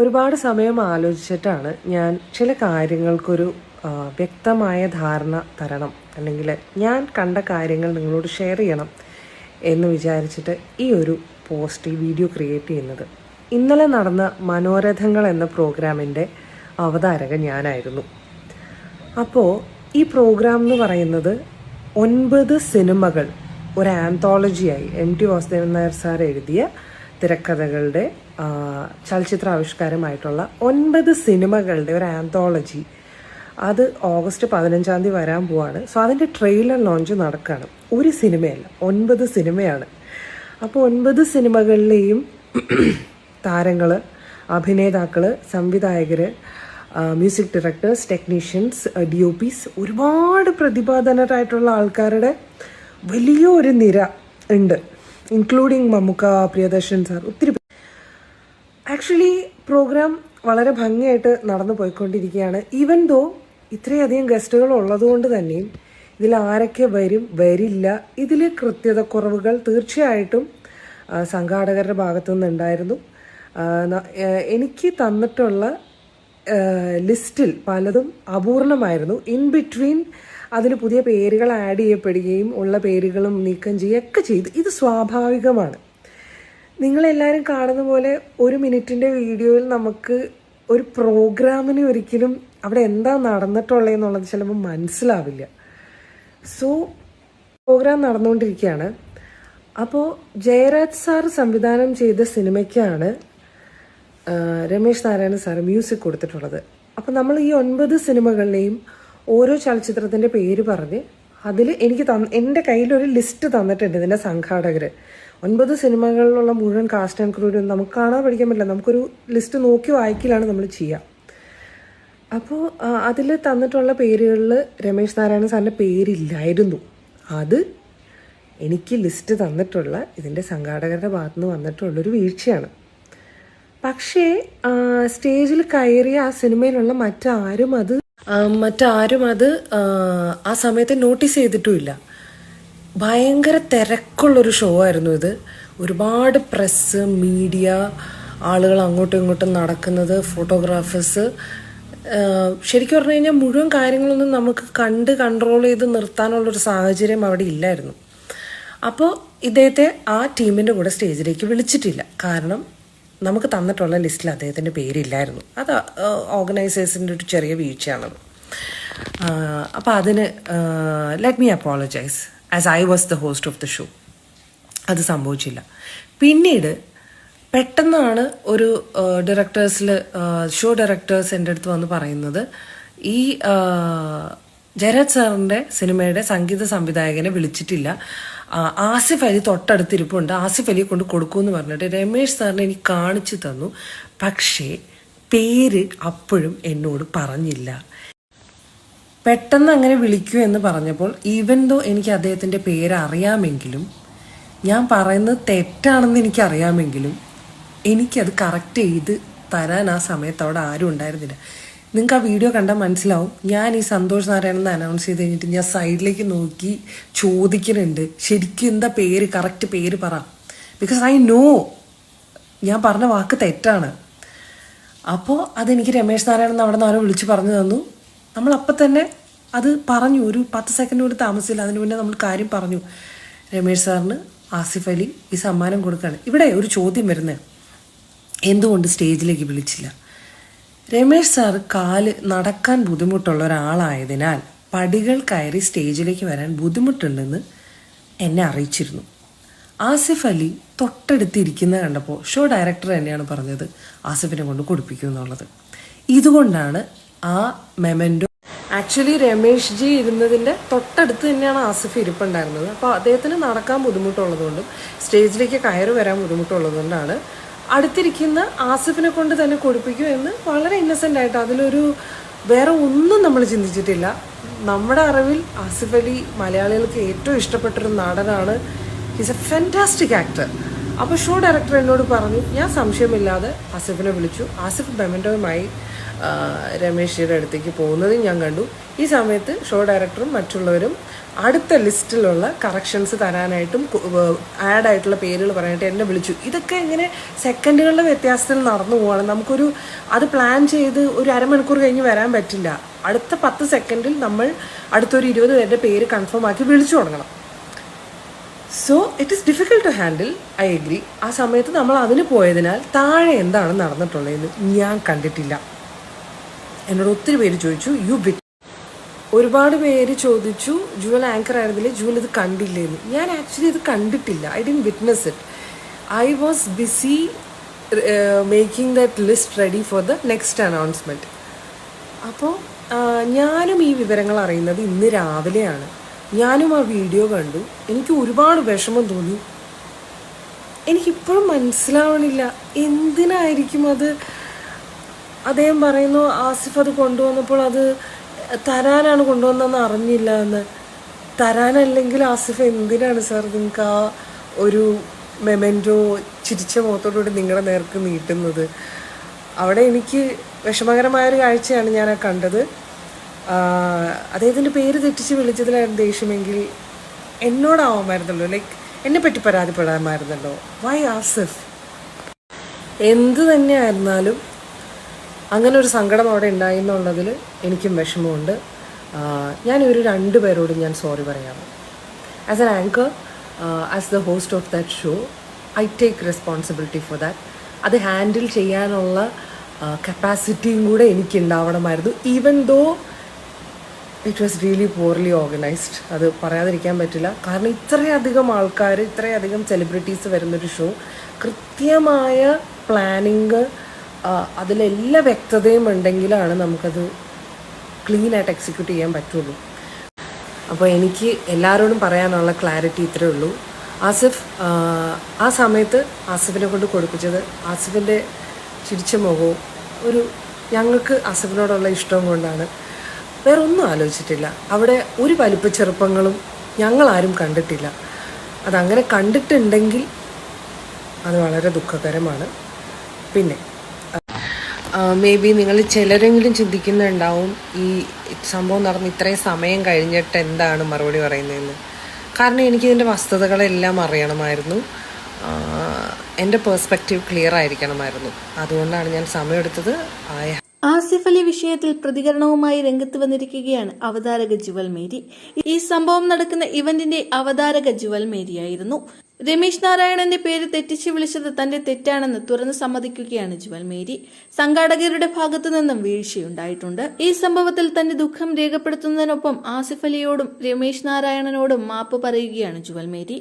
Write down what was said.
ഒരുപാട് സമയം ആലോചിച്ചിട്ടാണ് ഞാൻ ചില കാര്യങ്ങൾക്കൊരു വ്യക്തമായ ധാരണ തരണം. അല്ലെങ്കിൽ ഞാൻ കണ്ട കാര്യങ്ങൾ നിങ്ങളോട് ഷെയർ ചെയ്യണം എന്ന് വിചാരിച്ചിട്ട് ഈ ഒരു പോസ്റ്റ് ഈ വീഡിയോ ക്രിയേറ്റ് ചെയ്യുന്നത്. ഇന്നലെ നടന്ന മനോരഥങ്ങൾ എന്ന പ്രോഗ്രാമിന്റെ അവതാരകൻ ഞാനായിരുന്നു. അപ്പോൾ ഈ പ്രോഗ്രാം എന്ന് പറയുന്നത് ഒൻപത് സിനിമകൾ ഒരു ആന്തോളജിയായി M T Vasudevan Nair sir എഴുതിയ തിരക്കഥകളുടെ ചലച്ചിത്ര ആവിഷ്കാരമായിട്ടുള്ള ഒൻപത് സിനിമകളുടെ ഒരു ആന്തോളജി അത് ഓഗസ്റ്റ് പതിനഞ്ചാം തീയതി വരാൻ പോവാണ്. സോ അതിന്റെ ട്രെയിലർ ലോഞ്ച് നടക്കുകയാണ് ഒരു സിനിമയല്ല ഒൻപത് സിനിമയാണ്. അപ്പോൾ ഒൻപത് സിനിമകളിലെയും താരങ്ങൾ അഭിനേതാക്കൾ സംവിധായകർ music directors technicians D O Ps ഒരുപാട് പ്രതിഭാധനരായിട്ടുള്ള ആൾക്കാരുടെ വലിയൊരു നിര ഉണ്ട്. ഇൻക്ലൂഡിങ് മമ്മുക്ക പ്രിയദർശൻ സാർ ഒത്തിരി ആക്ച്വലി പ്രോഗ്രാം വളരെ ഭംഗിയായിട്ട് നടന്നു പോയിക്കൊണ്ടിരിക്കുകയാണ്. ഈവൻ ദോ ഇത്രയധികം ഗസ്റ്റുകൾ ഉള്ളതുകൊണ്ട് തന്നെയും ഇതിൽ ആരൊക്കെ വരും വരില്ല ഇതിൽ കൃത്യതക്കുറവുകൾ തീർച്ചയായിട്ടും സംഘാടകരുടെ ഭാഗത്തു നിന്നുണ്ടായിരുന്നു. എനിക്ക് തന്നിട്ടുള്ള ലിസ്റ്റിൽ പലതും അപൂർണമായിരുന്നു. ഇൻ ബിറ്റ്വീൻ അതിന് പുതിയ പേരുകൾ ആഡ് ചെയ്യപ്പെടുകയും ഉള്ള പേരുകളും നീക്കം ചെയ്യുകയൊക്കെ ചെയ്തു. ഇത് സ്വാഭാവികമാണ്. നിങ്ങളെല്ലാവരും കാണുന്ന പോലെ ഒരു മിനിറ്റിന്റെ വീഡിയോയിൽ നമുക്ക് ഒരു പ്രോഗ്രാമിന് ഒരിക്കലും അവിടെ എന്താ നടന്നിട്ടുള്ളതെന്നുള്ളത് ചിലപ്പോൾ മനസ്സിലാവില്ല. സോ പ്രോഗ്രാം നടന്നുകൊണ്ടിരിക്കുകയാണ്. അപ്പോൾ ജയരാജ് സാർ സംവിധാനം ചെയ്ത സിനിമയ്ക്കാണ് രമേശ് നാരായണൻ സാർ മ്യൂസിക് കൊടുത്തിട്ടുള്ളത്. അപ്പോൾ നമ്മൾ ഈ ഒൻപത് സിനിമകളിലെയും ഓരോ ചലച്ചിത്രത്തിന്റെ പേര് പറഞ്ഞ് അതിൽ എനിക്ക് തന്ന എന്റെ കയ്യിലൊരു ലിസ്റ്റ് തന്നിട്ടുണ്ട് ഇതിന്റെ സംഘാടകർ ഒൻപത് സിനിമകളിലുള്ള മുഴുവൻ കാസ്റ്റ് ആൻഡ് ക്രൂരും നമുക്ക് കാണാൻ പഠിക്കാൻ പറ്റില്ല. നമുക്കൊരു ലിസ്റ്റ് നോക്കി വായിക്കലാണ് നമ്മൾ ചെയ്യുക. അപ്പോൾ അതിൽ തന്നിട്ടുള്ള പേരുകളിൽ രമേശ് നാരായണൻ സാറിന്റെ പേരില്ലായിരുന്നു. അത് എനിക്ക് ലിസ്റ്റ് തന്നിട്ടുള്ള ഇതിന്റെ സംഘാടകരുടെ ഭാഗത്തുനിന്ന് വന്നിട്ടുള്ളൊരു വീഴ്ചയാണ്. പക്ഷേ സ്റ്റേജിൽ കയറിയ ആ സിനിമയിലുള്ള മറ്റാരും അത് മറ്റാരും അത് ആ സമയത്ത് നോട്ടീസ് ചെയ്തിട്ടുമില്ല. ഭയങ്കര തിരക്കുള്ളൊരു ഷോ ആയിരുന്നു ഇത്. ഒരുപാട് പ്രസ് മീഡിയ ആളുകൾ അങ്ങോട്ടും ഇങ്ങോട്ടും നടക്കുന്നത് ഫോട്ടോഗ്രാഫേഴ്സ് ശരിക്കും പറഞ്ഞു കഴിഞ്ഞാൽ മുഴുവൻ കാര്യങ്ങളൊന്നും നമുക്ക് കണ്ട് കൺട്രോൾ ചെയ്ത് നിർത്താനുള്ളൊരു സാഹചര്യം അവിടെ ഇല്ലായിരുന്നു. അപ്പോൾ ഇദ്ദേഹത്തെ ആ ടീമിന്റെ കൂടെ സ്റ്റേജിലേക്ക് വിളിച്ചിട്ടില്ല. കാരണം നമുക്ക് തന്നിട്ടുള്ള ലിസ്റ്റിൽ അദ്ദേഹത്തിന്റെ പേരില്ലായിരുന്നു. അത് ഓർഗനൈസേഴ്സിന്റെ ഒരു ചെറിയ വീഴ്ചയാണത്. അപ്പോൾ അതിന് let me apologise as I was the host of the show അത് സംഭവിച്ചില്ല. പിന്നീട് പെട്ടെന്നാണ് ഒരു ഡയറക്ടേഴ്സിൽ ഷോ ഡയറക്ടേഴ്സ് എന്റെ അടുത്ത് വന്ന് പറയുന്നത് ഈ ജയരാജ് സാറിന്റെ സിനിമയുടെ സംഗീത സംവിധായകനെ വിളിച്ചിട്ടില്ല. ആസിഫ് അലി തൊട്ടടുത്തിരിപ്പുണ്ട്. ആസിഫ് അലിയെ കൊണ്ട് കൊടുക്കുമെന്ന് പറഞ്ഞിട്ട് രമേശ് സാറിനെ എനിക്ക് കാണിച്ചു തന്നു. പക്ഷേ പേര് അപ്പോഴും എന്നോട് പറഞ്ഞില്ല. പെട്ടെന്ന് അങ്ങനെ വിളിക്കൂ എന്ന് പറഞ്ഞപ്പോൾ ഈവൻ ദോ എനിക്ക് അദ്ദേഹത്തിന്റെ പേര് അറിയാമെങ്കിലും ഞാൻ പറയുന്നത് തെറ്റാണെന്ന് എനിക്കറിയാമെങ്കിലും എനിക്കത് കറക്റ്റ് ചെയ്ത് തരാൻ ആ സമയത്ത് അവിടെ ആരും ഉണ്ടായിരുന്നില്ല. നിങ്ങൾക്ക് ആ വീഡിയോ കണ്ടാൽ മനസ്സിലാവും ഞാൻ ഈ സന്തോഷ് നാരായണൻ എന്ന് അനൗൺസ് ചെയ്ത് കഴിഞ്ഞിട്ട് ഞാൻ സൈഡിലേക്ക് നോക്കി ചോദിക്കുന്നുണ്ട്. ശരിക്കും എന്താ പേര് കറക്റ്റ് പേര് പറ. ബിക്കോസ് ഐ നോ ഞാൻ പറഞ്ഞ വാക്ക് തെറ്റാണ്. അപ്പോൾ അതെനിക്ക് രമേശ് നാരായണൻ അവിടെ നിന്ന് ആരോ വിളിച്ച് പറഞ്ഞു തന്നു. നമ്മൾ അപ്പം തന്നെ അത് പറഞ്ഞു. ഒരു പത്ത് സെക്കൻഡ് കൂടി താമസിച്ചില്ല. അതിന് മുന്നേ നമ്മൾ കാര്യം പറഞ്ഞു. രമേശ് സാറിന് ആസിഫ് അലി ഈ സമ്മാനം കൊടുക്കുകയാണ് ഇവിടെ ഒരു ചോദ്യം വരുന്നത് എന്തുകൊണ്ട് സ്റ്റേജിലേക്ക് വിളിച്ചില്ല? രമേശ് സാർ കാൽ നടക്കാൻ ബുദ്ധിമുട്ടുള്ള ഒരാളായതിനാൽ പടികൾ കയറി സ്റ്റേജിലേക്ക് വരാൻ ബുദ്ധിമുട്ടുണ്ടെന്ന് എന്നെ അറിയിച്ചിരുന്നു. ആസിഫ് അലി തൊട്ടടുത്തിരിക്കുന്ന കണ്ടപ്പോൾ ഷോ ഡയറക്ടർ തന്നെയാണ് പറഞ്ഞത് ആസിഫിനെ കൊണ്ട് കൊടുപ്പിക്കും എന്നുള്ളത് ഇതുകൊണ്ടാണ് ആ മെമന്റോ ആക്ച്വലി രമേഷ് ജി ഇരുന്നതിന്റെ തൊട്ടടുത്ത് തന്നെയാണ് ആസിഫ് ഇരിപ്പുണ്ടായിരുന്നത്. അപ്പോൾ അദ്ദേഹത്തിന് നടക്കാൻ ബുദ്ധിമുട്ടുള്ളതുകൊണ്ടും സ്റ്റേജിലേക്ക് കയറി വരാൻ ബുദ്ധിമുട്ടുള്ളതുകൊണ്ടാണ് അടുത്തിരിക്കുന്ന ആസിഫിനെ കൊണ്ട് തന്നെ കൊടുപ്പിക്കും എന്ന് വളരെ ഇന്നസെന്റ് ആയിട്ട് അതിലൊരു വേറെ ഒന്നും നമ്മൾ ചിന്തിച്ചിട്ടില്ല. നമ്മുടെ അറിവിൽ ആസിഫ് അലി മലയാളികൾക്ക് ഏറ്റവും ഇഷ്ടപ്പെട്ടൊരു നടനാണ്. ഹിസ് എ ഫാന്റാസ്റ്റിക് ആക്ടർ അപ്പോൾ ഷോ ഡയറക്ടർ എന്നോട് പറഞ്ഞു ഞാൻ സംശയമില്ലാതെ ആസിഫിനെ വിളിച്ചു. ആസിഫ് ബെമൻഡോയുമായി രമേശിയുടെ അടുത്തേക്ക് പോകുന്നതും ഞാൻ കണ്ടു. ഈ സമയത്ത് ഷോ ഡയറക്ടറും മറ്റുള്ളവരും അടുത്ത ലിസ്റ്റിലുള്ള കറക്ഷൻസ് തരാനായിട്ടും ആഡ് ആയിട്ടുള്ള പേരുകൾ പറയാനായിട്ട് എന്നെ വിളിച്ചു. ഇതൊക്കെ ഇങ്ങനെ സെക്കൻഡുകളുടെ വ്യത്യാസത്തിൽ നടന്നു പോവാണ്. നമുക്കൊരു അത് പ്ലാൻ ചെയ്ത് ഒരു അരമണിക്കൂർ കഴിഞ്ഞ് വരാൻ പറ്റില്ല. അടുത്ത പത്ത് സെക്കൻഡിൽ നമ്മൾ അടുത്തൊരു ഇരുപത് പേരുടെ പേര് കൺഫേം ആക്കി വിളിച്ചു തുടങ്ങണം. So it is difficult to handle I agree ആ സമയത്ത് നമ്മൾ അതിന് പോയതിനാൽ താഴെ എന്താണ് നടന്നിട്ടുള്ളതെന്ന് ഞാൻ കണ്ടിട്ടില്ല. എന്നോട് ഒത്തിരി പേര് ചോദിച്ചു യു ബി ഒരുപാട് പേര് ചോദിച്ചു ജുവൽ ആങ്കർ ആയിരുന്നില്ലേ? ജുവൽ ഇത് കണ്ടില്ലേന്ന്. ഞാൻ ആക്ച്വലി ഇത് കണ്ടിട്ടില്ല. I didn't witness it I was busy making that list ready for the next announcement അപ്പോൾ ഞാനും ഈ വിവരങ്ങൾ അറിയുന്നത് ഇന്ന് രാവിലെയാണ്. ഞാനും ആ വീഡിയോ കണ്ടു. എനിക്ക് ഒരുപാട് വിഷമം തോന്നി. എനിക്കിപ്പോഴും മനസ്സിലാവണില്ല. എന്തിനായിരിക്കും അത്? അദ്ദേഹം പറയുന്നു ആസിഫ് അത് കൊണ്ടുവന്നപ്പോൾ അത് തരാനാണ് കൊണ്ടുവന്നതെന്ന് അറിഞ്ഞില്ല എന്ന്. തരാനല്ലെങ്കിൽ ആസിഫ് എന്തിനാണ് സാർ നിങ്ങൾക്ക് ആ ഒരു മെമെന്റോ ചിരിച്ച മുഖത്തോടുകൂടി നിങ്ങളുടെ നേർക്ക് നീട്ടുന്നത്? അവിടെ എനിക്ക് വിഷമകരമായൊരു കാഴ്ചയാണ് ഞാൻ ആ കണ്ടത്. അദ്ദേഹത്തിന്റെ പേര് തെറ്റിച്ച് വിളിച്ചതിലായിരുന്നു ദേഷ്യമെങ്കിൽ എന്നോടാവാമായിരുന്നല്ലോ ലൈക്ക് എന്നെ പറ്റി പരാതിപ്പെടാമായിരുന്നല്ലോ. വൈ ആസിഫ് എന്ത് തന്നെയായിരുന്നാലും അങ്ങനെ ഒരു സങ്കടം അവിടെ ഉണ്ടായി എന്നുള്ളതിൽ എനിക്കും വിഷമമുണ്ട്. ഞാൻ ഒരു രണ്ട് പേരോടും ഞാൻ സോറി പറയാം. As an anchor as the host of that show I take responsibility for that അത് ഹാൻഡിൽ ചെയ്യാനുള്ള കപ്പാസിറ്റിയും കൂടെ എനിക്ക് ഉണ്ടാവണമായിരുന്നു even though it was really poorly organised അത് പറയാതിരിക്കാൻ പറ്റില്ല. കാരണം ഇത്രയധികം ആൾക്കാർ ഇത്രയധികം സെലിബ്രിറ്റീസ് വരുന്നൊരു ഷോ കൃത്യമായ പ്ലാനിങ് അതിലെല്ലാ വ്യക്തതയും ഉണ്ടെങ്കിലാണ് നമുക്കത് ക്ലീനായിട്ട് എക്സിക്യൂട്ട് ചെയ്യാൻ പറ്റുള്ളൂ. അപ്പോൾ എനിക്ക് എല്ലാവരോടും പറയാനുള്ള ക്ലാരിറ്റി ഇത്രയേ ഉള്ളൂ. ആസിഫ് ആ, സമയത്ത് ആസിഫിനെ കൊണ്ട് കൊടുപ്പിച്ചത് ആസിഫിന്റെ ചിരിച്ച മുഖവും ഒരു ഞങ്ങൾക്ക് ആസിഫിനോടുള്ള ഇഷ്ടവും കൊണ്ടാണ്. വേറെ ഒന്നും ആലോചിച്ചിട്ടില്ല. അവിടെ ഒരു വലിപ്പ ചെറുപ്പങ്ങളും ഞങ്ങളാരും കണ്ടിട്ടില്ല. അതങ്ങനെ കണ്ടിട്ടുണ്ടെങ്കിൽ അത് വളരെ ദുഃഖകരമാണ്. പിന്നെ മേ ബി നിങ്ങൾ ചിലരെങ്കിലും ചിന്തിക്കുന്നുണ്ടാവും ഈ സംഭവം നടന്ന് ഇത്രയും സമയം കഴിഞ്ഞിട്ട് എന്താണ് മറുപടി പറയുന്നതെന്ന്. കാരണം എനിക്കിതിന്റെ വസ്തുതകളെല്ലാം അറിയണമായിരുന്നു. എന്റെ പേഴ്സ്പെക്റ്റീവ് ക്ലിയർ ആയിരിക്കണമായിരുന്നു. അതുകൊണ്ടാണ് ഞാൻ സമയമെടുത്തത് ഐ ആസിഫ് അലി വിഷയത്തിൽ പ്രതികരണവുമായി രംഗത്ത് വന്നിരിക്കുകയാണ് അവതാരക ജുവൽ മേരി. ഈ സംഭവം നടക്കുന്ന ഇവന്റിന്റെ അവതാരക ജുവൽ മേരിയായിരുന്നു. രമേശ് നാരായണന്റെ പേര് തെറ്റിച്ച് വിളിച്ചത് തന്റെ തെറ്റാണെന്ന് തുറന്നു സമ്മതിക്കുകയാണ് ജുവൽ മേരി. സംഘാടകരുടെ ഭാഗത്തു നിന്നും വീഴ്ചയുണ്ടായിട്ടുണ്ട്. ഈ സംഭവത്തിൽ തന്റെ ദുഃഖം രേഖപ്പെടുത്തുന്നതിനൊപ്പം ആസിഫ് അലിയോടും രമേശ് നാരായണനോടും മാപ്പ് പറയുകയാണ് ജുവൽ മേരി.